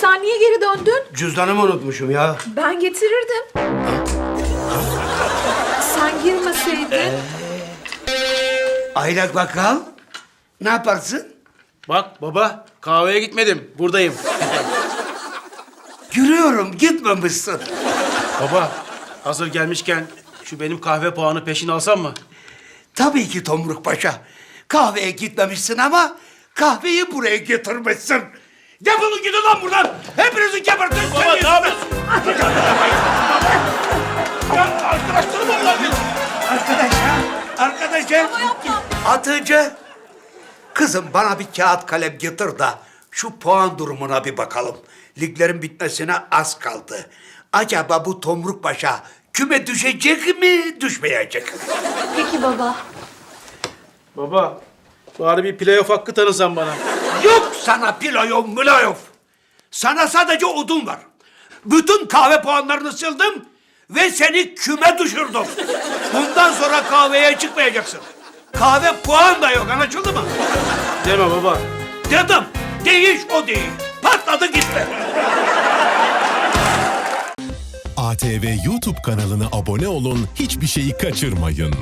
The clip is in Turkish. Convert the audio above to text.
sen niye geri döndün? Cüzdanımı unutmuşum ya. Ben getirirdim. sen girmeseydin. Aylak bakkal. Ne yaparsın? Bak baba kahveye gitmedim. Buradayım. Görüyorum gitmemişsin. baba hazır gelmişken şu benim kahve puanı peşin alsam mı? Tabii ki Tomruk Paşa. Kahveye gitmemişsin ama kahveyi buraya getirmişsin. Defolun gidin lan buradan. Hepinizi gebertin. Baba ne yapıyorsun? Arkadaşlarım onlar benim. Arkadaş ha? Arkadaşım. Atıcı. Kızım bana bir kağıt kalem getir de şu puan durumuna bir bakalım. Liglerin bitmesine az kaldı. Acaba bu Tomruk Paşa küme düşecek mi, düşmeyecek mi? Peki baba. Baba bari bir playoff hakkı tanısan bana. Yok sana piloyov mülayov. Sana sadece odun var. Bütün kahve puanlarını sildim ve seni küme düşürdüm. Bundan sonra kahveye çıkmayacaksın. Kahve puan da yok anlaşıldı mı? Deme baba. Dedim değiş o değil. Patladı gitti. ATV YouTube kanalına abone olun, hiçbir şeyi kaçırmayın.